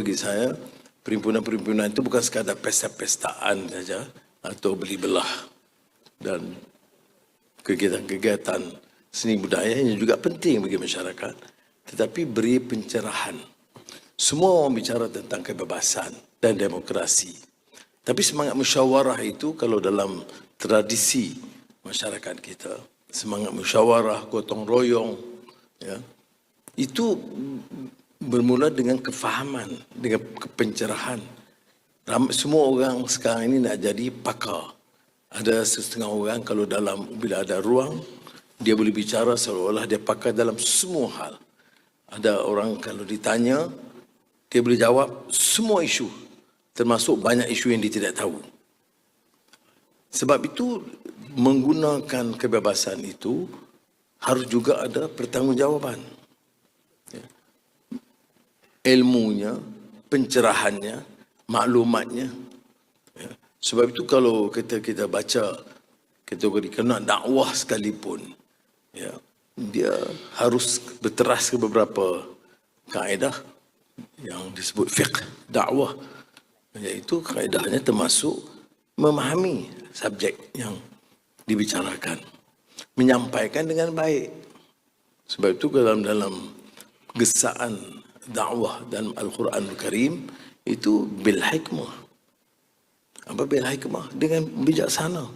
bagi saya perhimpunan-perhimpunan itu bukan sekadar pesta-pestaan saja atau beli belah dan kegiatan-kegiatan seni budaya yang juga penting bagi masyarakat tetapi beri pencerahan. Semua orang bicara tentang kebebasan dan demokrasi. Tapi semangat musyawarah itu kalau dalam tradisi masyarakat kita semangat musyawarah gotong royong ya itu bermula dengan kefahaman, dengan pencerahan. Ram- Semua orang sekarang ini nak jadi pakar. Ada setengah orang kalau dalam bila ada ruang, dia boleh bicara seolah-olah dia pakar dalam semua hal. Ada orang kalau ditanya, dia boleh jawab semua isu, termasuk banyak isu yang dia tidak tahu. Sebab itu menggunakan kebebasan itu harus juga ada pertanggungjawaban ilmunya, pencerahannya, maklumatnya. Ya. Sebab itu kalau kita kita baca kategori kena dakwah sekalipun, ya, dia harus berteras ke beberapa kaedah yang disebut fiqh dakwah. Iaitu kaedahnya termasuk memahami subjek yang dibicarakan. Menyampaikan dengan baik. Sebab itu dalam dalam gesaan dakwah dan Al-Quran Al-Karim itu bil hikmah. Apa bil hikmah? Dengan bijaksana.